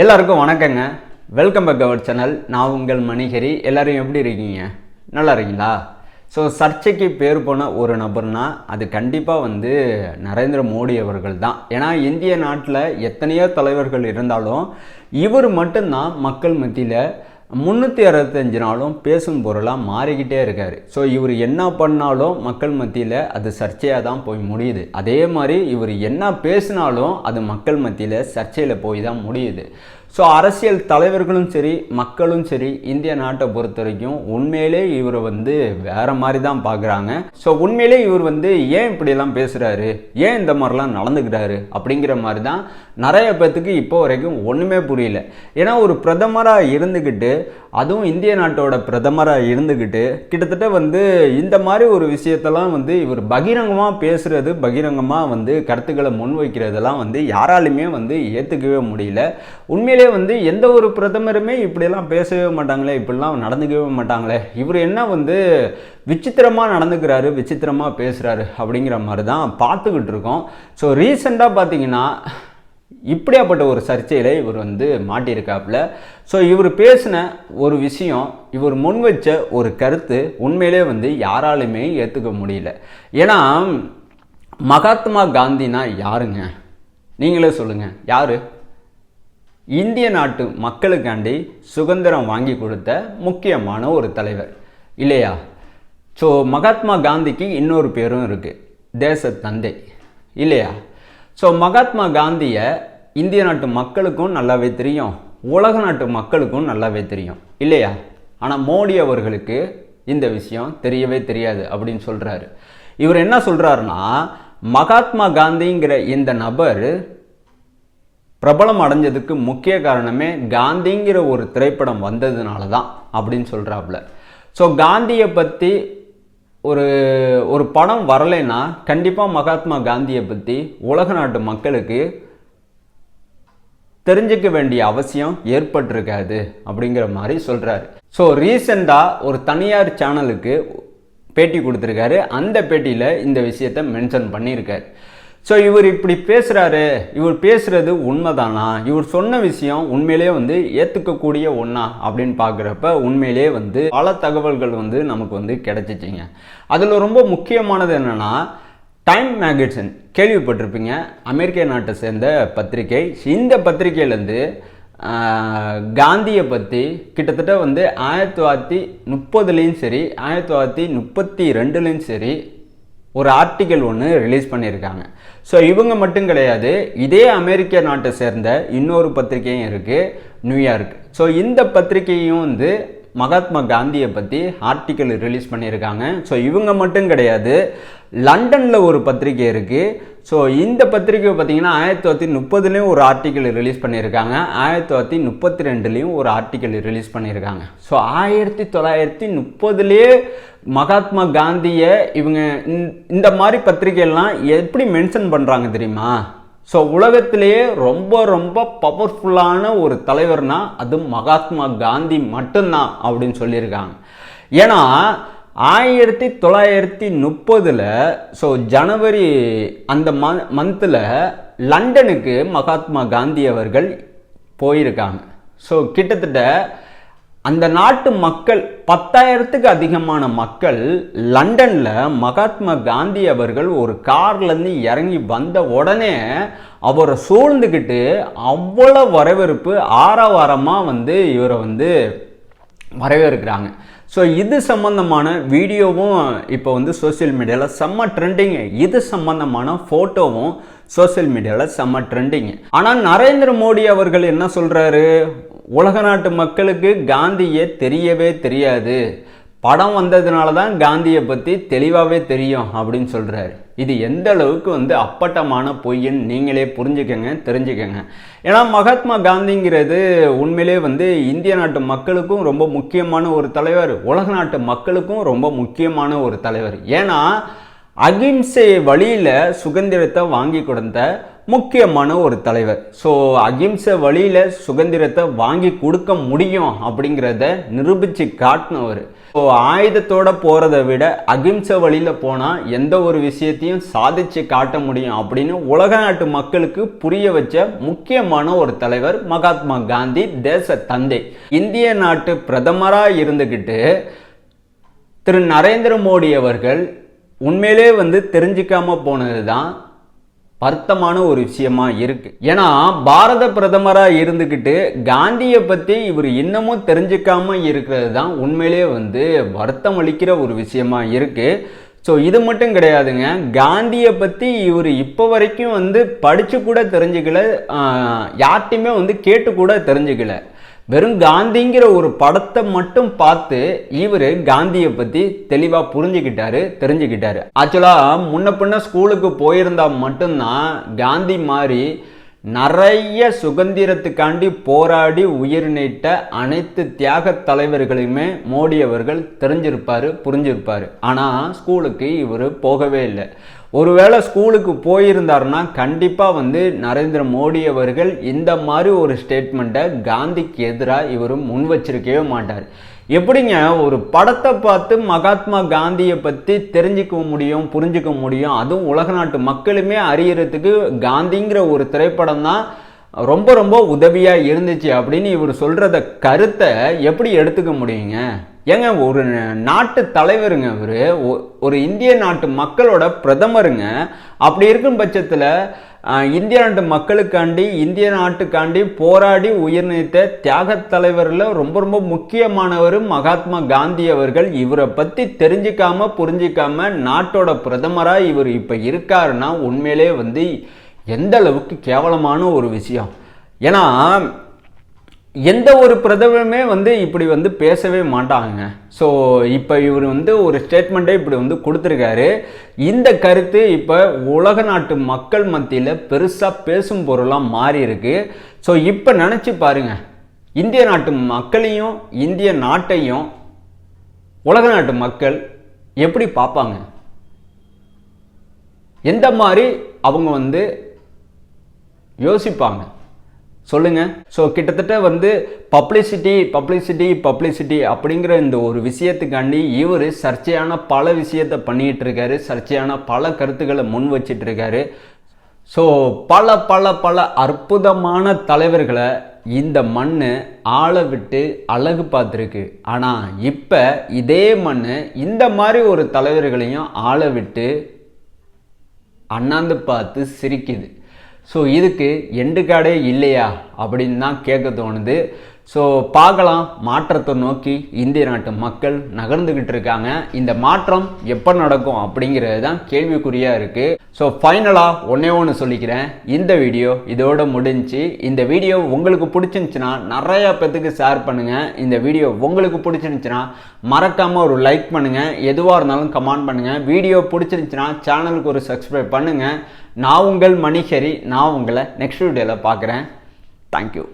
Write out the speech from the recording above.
எல்லாருக்கும் வணக்கங்க. Welcome back our channel நான் உங்கள் மணிகரி. எல்லோரும் எப்படி இருக்கீங்க? நல்லா இருக்கீங்களா? ஸோ சர்ச்சைக்கு பேர் போன ஒரு நபர்னா அது கண்டிப்பாக வந்து நரேந்திர மோடி அவர்கள் தான். ஏன்னா இந்திய நாட்டில் எத்தனையோ தலைவர்கள் இருந்தாலும் இவர் மட்டும்தான் மக்கள் மத்தியில் முந்நூற்றி அறுபத்தஞ்சு நாளும் பேசும் பொருளாக மாறிக்கிட்டே இருக்கார். ஸோ இவர் என்ன பண்ணாலும் மக்கள் மத்தியில் அது சர்ச்சையாக தான் போய் முடியுது. அதே மாதிரி இவர் என்ன பேசினாலும் அது மக்கள் மத்தியில் சர்ச்சையில் போய் தான் முடியுது. ஸோ அரசியல் தலைவர்களும் சரி மக்களும் சரி இந்திய நாட்டை பொறுத்த வரைக்கும் உண்மையிலே இவரை வந்து வேற மாதிரி தான் பார்க்குறாங்க. ஸோ உண்மையிலே இவர் வந்து ஏன் இப்படியெல்லாம் பேசுகிறாரு ஏன் இந்த மாதிரிலாம் நடந்துக்கிறாரு? அப்படிங்கிற மாதிரி தான் நிறைய பேர்த்துக்கு இப்போ வரைக்கும் ஒன்றுமே புரியல. ஏன்னா ஒரு பிரதமராக இருந்துக்கிட்டு அதுவும் இந்திய நாட்டோட பிரதமராக இருந்துக்கிட்டு கிட்டத்தட்ட வந்து இந்த மாதிரி ஒரு விஷயத்தெல்லாம் வந்து இவர் பகிரங்கமாக பேசுகிறது பகிரங்கமாக வந்து கருத்துக்களை முன்வைக்கிறதெல்லாம் வந்து யாராலுமே வந்து ஏற்றுக்கவே முடியல. உண்மையிலே வந்து எந்த ஒரு பிரதமருமே இப்படியெல்லாம் பேசவே மாட்டாங்களே இப்படிலாம் நடந்துக்கவே மாட்டாங்களே. இவர் என்ன வந்து விசித்திரமாக நடந்துக்கிறாரு விசித்திரமாக பேசுகிறாரு அப்படிங்கிற மாதிரி தான் பார்த்துக்கிட்டு இருக்கோம். ஸோ ரீசெண்டாக பார்த்தீங்கன்னா இப்படியாப்பட்ட ஒரு சர்ச்சையில் இவர் வந்து மாட்டியிருக்காப்புல. ஸோ இவர் பேசின ஒரு விஷயம் இவர் முன் வச்ச ஒரு கருத்து உண்மையிலே வந்து யாராலுமே ஏற்றுக்க முடியல. ஏன்னா மகாத்மா காந்தினா யாருங்க? நீங்களே சொல்லுங்கள் யார்? இந்திய நாட்டு மக்களுக்காண்டி சுதந்திரம் வாங்கி கொடுத்த முக்கியமான ஒரு தலைவர். இல்லையா? ஸோ மகாத்மா காந்திக்கு இன்னொரு பேரும் இருக்குது தேச தந்தை. இல்லையா? ஸோ மகாத்மா காந்தியை இந்திய நாட்டு மக்களுக்கும் நல்லாவே தெரியும். உலக நாட்டு மக்களுக்கும் நல்லாவே தெரியும். இல்லையா? ஆனால் மோடி அவர்களுக்கு இந்த விஷயம் தெரியவே தெரியாது அப்படின்னு சொல்கிறாரு இவர் என்ன சொல்கிறாருன்னா மகாத்மா காந்திங்கிற இந்த நபர் பிரபலம் அடைஞ்சதுக்கு முக்கிய காரணமே காந்திங்கிற ஒரு திரைப்படம் வந்ததுனால தான் அப்படின்னு சொல்கிறாப்புல ஸோ காந்தியை பற்றி ஒரு ஒரு படம் வரலைன்னா கண்டிப்பாக மகாத்மா காந்தியை பற்றி உலக நாட்டு மக்களுக்கு தெரிஞ்சுக்க வேண்டிய அவசியம் ஏற்பட்டிருக்காது அப்படிங்கிற மாதிரி சொல்கிறாரு ஸோ ரீசெண்டாக ஒரு தனியார் சேனலுக்கு பேட்டி கொடுத்துருக்காரு. அந்த பேட்டியில் இந்த விஷயத்தை மென்ஷன் பண்ணியிருக்காரு. ஸோ இவர் இப்படி பேசுகிறாரு இவர் பேசுகிறது உண்மைதானா? இவர் சொன்ன விஷயம் உண்மையிலேயே வந்து ஏற்றுக்கக்கூடிய ஒன்றா அப்படின்னு பார்க்குறப்ப உண்மையிலேயே வந்து பல தகவல்கள் வந்து நமக்கு வந்து கிடச்சிச்சிங்க. அதில் ரொம்ப முக்கியமானது என்னென்னா டைம் மேகசின் கேள்விப்பட்டிருப்பீங்க. அமெரிக்க நாட்டை சேர்ந்த பத்திரிகை. இந்த பத்திரிகையிலேருந்து காந்தியை பற்றி கிட்டத்தட்ட வந்து ஆயிரத்தி தொள்ளாயிரத்தி முப்பதுலேயும் சரி ஆயிரத்தி தொள்ளாயிரத்தி முப்பத்தி ரெண்டுலேயும் சரி ஒரு ஆர்டிக்கல் ஒன்று ரிலீஸ் பண்ணியிருக்காங்க. ஸோ இவங்க மட்டும் கிடையாது இதே அமெரிக்க நாட்டை சேர்ந்த இன்னொரு பத்திரிகையும் இருக்குது நியூயார்க். ஸோ இந்த பத்திரிகையும் வந்து மகாத்மா காந்தியை பற்றி ஆர்டிக்கல் ரிலீஸ் பண்ணியிருக்காங்க. ஸோ இவங்க மட்டும் கிடையாது. லண்டனில் ஒரு பத்திரிகை இருக்குது ஸோ இந்த பத்திரிகை பார்த்தீங்கன்னா ஆயிரத்தி தொள்ளாயிரத்தி முப்பதுலேயும் ஒரு ஆர்டிக்கல் ரிலீஸ் பண்ணியிருக்காங்க. ஆயிரத்தி தொள்ளாயிரத்தி முப்பத்தி ரெண்டுலேயும் ஒரு ஆர்டிக்கல் ரிலீஸ் பண்ணியிருக்காங்க. ஸோ ஆயிரத்தி தொள்ளாயிரத்தி முப்பதுலேயே மகாத்மா காந்தியை இவங்க இந்த மாதிரி பத்திரிகைலாம் எப்படி மென்ஷன் பண்ணுறாங்க தெரியுமா? ஸோ உலகத்திலேயே ரொம்ப ரொம்ப பவர்ஃபுல்லான ஒரு தலைவர்னா அது மகாத்மா காந்தி மட்டும்தான் அப்படின்னு சொல்லியிருக்காங்க. ஏன்னா ஆயிரத்தி தொள்ளாயிரத்தி முப்பதில் ஸோ ஜனவரி அந்த ம மந்தில் லண்டனுக்கு மகாத்மா காந்தி அவர்கள் போயிருக்காங்க. ஸோ கிட்டத்தட்ட அந்த நாட்டு மக்கள் பத்தாயிரத்துக்கு அதிகமான மக்கள் லண்டனில் மகாத்மா காந்தி அவர்கள் ஒரு கார்லேருந்து இறங்கி வந்த உடனே அவரை சூழ்ந்துக்கிட்டு அவ்வளோ வரவேற்பு ஆரவாரமாக வந்து இவரை வந்து வரவேற்கிறாங்க. ஸோ இது சம்மந்தமான வீடியோவும் இப்போ வந்து சோசியல் மீடியாவில் செம்ம ட்ரெண்டிங்கு இது சம்மந்தமான ஃபோட்டோவும் சோசியல் மீடியாவில் செம்ம ட்ரெண்டிங்கு ஆனால் நரேந்திர மோடி அவர்கள் என்ன சொல்கிறாரு உலக நாட்டு மக்களுக்கு காந்தியை தெரியவே தெரியாது. படம் வந்ததுனால தான் காந்தியை பற்றி தெளிவாகவே தெரியும் அப்படின்னு சொல்கிறாரு இது எந்த அளவுக்கு வந்து அப்பட்டமான பொய்ன்னு நீங்களே புரிஞ்சுக்கங்க தெரிஞ்சுக்கங்க. ஏன்னா மகாத்மா காந்திங்கிறது உண்மையிலே வந்து இந்திய நாட்டு மக்களுக்கும் ரொம்ப முக்கியமான ஒரு தலைவர். உலக நாட்டு மக்களுக்கும் ரொம்ப முக்கியமான ஒரு தலைவர். ஏன்னா அகிம்சை வழியில் சுதந்திரத்தை வாங்கி கொடுத்த முக்கியமான ஒரு தலைவர். ஸோ அகிம்சை வழியில் சுதந்திரத்தை வாங்கி கொடுக்க முடியும் அப்படிங்கிறத நிரூபித்து காட்டினவர். ஸோ ஆயுதத்தோட போகிறத விட அகிம்சை வழியில் போனால் எந்த ஒரு விஷயத்தையும் சாதிச்சு காட்ட முடியும் அப்படின்னு உலக நாட்டு மக்களுக்கு புரிய வச்ச முக்கியமான ஒரு தலைவர் மகாத்மா காந்தி தேச தந்தை. இந்திய நாட்டு பிரதமராக இருந்துக்கிட்டு திரு நரேந்திர மோடி அவர்கள் உண்மையிலே வந்து தெரிஞ்சுக்காம போனது தான் வருத்தமான ஒரு விஷயமா இருக்கு. ஏன்னா பாரத பிரதமரா இருந்துக்கிட்டு காந்தியை பத்தி இவர் இன்னமும் தெரிஞ்சுக்காம இருக்கிறது தான் உண்மையிலேயே வந்து வருத்தம் அளிக்கிற ஒரு விஷயமா இருக்கு. ஸோ இது மட்டும் கிடையாதுங்க. காந்தியை பற்றி இவர் இப்போ வரைக்கும் வந்து படித்து கூட தெரிஞ்சுக்கல யார்ட்டையுமே வந்து கேட்டு கூட தெரிஞ்சுக்கல. வெறும் காந்திங்கிற ஒரு படத்தை மட்டும் பார்த்து இவர் காந்தியை பற்றி தெளிவாக புரிஞ்சுக்கிட்டாரு தெரிஞ்சுக்கிட்டாரு. ஆக்சுவலாக முன்ன பின்ன ஸ்கூலுக்கு போயிருந்தா மட்டும்தான் காந்தி மாதிரி நிறைய சுதந்திரத்துக்காண்டி போராடி உயிர் நீட்ட அனைத்து தியாக தலைவர்களையுமே மோடி அவர்கள் தெரிஞ்சிருப்பார் புரிஞ்சிருப்பார். ஆனால் ஸ்கூலுக்கு இவர் போகவே இல்லை. ஒருவேளை ஸ்கூலுக்கு போயிருந்தாருன்னா கண்டிப்பாக வந்து நரேந்திர மோடி அவர்கள் இந்த மாதிரி ஒரு ஸ்டேட்மெண்ட்டை காந்திக்கு எதிராக இவர் முன் வச்சிருக்கவே மாட்டார். எப்படிங்க ஒரு படத்தை பார்த்து மகாத்மா காந்தியை பற்றி தெரிஞ்சுக்க முடியும் புரிஞ்சுக்க முடியும். அதுவும் உலக நாட்டு மக்களுமே அறியறதுக்கு காந்திங்கிற ஒரு திரைப்படம் தான் ரொம்ப ரொம்ப உதவியாக இருந்துச்சு அப்படின்னு இவர் சொல்கிறத கருத்தை எப்படி எடுத்துக்க முடியுங்க? ஏங்க ஒரு நாட்டு தலைவருங்க அவர் ஒரு இந்திய நாட்டு மக்களோட பிரதமருங்க. அப்படி இருக்கும் பட்சத்தில் இந்திய நாட்டு மக்களுக்காண்டி இந்திய நாட்டுக்காண்டி போராடி உயிர் நீத்த தியாக தலைவரில் ரொம்ப ரொம்ப முக்கியமானவர் மகாத்மா காந்தி அவர்கள். இவரை பற்றி தெரிஞ்சிக்காம புரிஞ்சிக்காம நாட்டோட பிரதமராக இவர் இப்போ இருக்காருன்னா உண்மையிலே வந்து எந்த அளவுக்கு கேவலமான ஒரு விஷயம். ஏன்னா எந்த ஒரு பிரதமருமே வந்து இப்படி வந்து பேசவே மாட்டாங்க ஸோ இப்போ இவர் வந்து ஒரு ஸ்டேட்மெண்ட்டே இப்படி வந்து கொடுத்துருக்காரு. இந்த கருத்து இப்போ உலக நாட்டு மக்கள் மத்தியில் பெருசாக பேசும் பொருளாக மாறி இருக்கு ஸோ இப்போ நினச்சி பாருங்க. இந்திய நாட்டு மக்களையும் இந்திய நாட்டையும் உலக நாட்டு மக்கள் எப்படி பார்ப்பாங்க? எந்த மாதிரி அவங்க வந்து யோசிப்பாங்க? சொல்லுங்கள் ஸோ கிட்டத்தட்ட வந்து பப்ளிசிட்டி பப்ளிசிட்டி பப்ளிசிட்டி அப்படிங்கிற இந்த ஒரு விஷயத்துக்காண்டி இவர் சர்ச்சையான பல விஷயத்தை பண்ணிகிட்டு இருக்காரு சர்ச்சையான பல கருத்துக்களை முன் வச்சிட்டு இருக்காரு ஸோ பல பல பல அற்புதமான தலைவர்களை இந்த மண் ஆள விட்டு அழகு பார்த்துருக்கு. ஆனால் இப்போ இதே மண் இந்த மாதிரி ஒரு தலைவர்களையும் ஆளை விட்டு அண்ணாந்து பார்த்து சிரிக்குது. ஸோ இதுக்கு எண்டு காடே இல்லையா? அப்படின்னு தான் கேட்க தோணுது. ஸோ பார்க்கலாம் மாற்றத்தை நோக்கி இந்திய நாட்டு மக்கள் நகர்ந்துக்கிட்டு இருக்காங்க. இந்த மாற்றம் எப்போ நடக்கும் அப்படிங்கிறது தான் கேள்விக்குறியாக இருக்குது ஸோ ஃபைனலாக ஒன்றே ஒன்று சொல்லிக்கிறேன். இந்த வீடியோ இதோட முடிஞ்சு இந்த வீடியோ உங்களுக்கு பிடிச்சிருந்துச்சுன்னா நிறையா பேத்துக்கு ஷேர் பண்ணுங்கள் இந்த வீடியோ உங்களுக்கு பிடிச்சிருந்துச்சுன்னா மறக்காமல் ஒரு லைக் பண்ணுங்கள் எதுவாக இருந்தாலும் கமெண்ட் பண்ணுங்கள் வீடியோ பிடிச்சிருந்துச்சுன்னா சேனலுக்கு ஒரு சப்ஸ்கிரைப் பண்ணுங்கள் நான் உங்கள் மணிஹரி நான் உங்களை நெக்ஸ்ட் வீடியோவில் பார்க்குறேன். தேங்க்யூ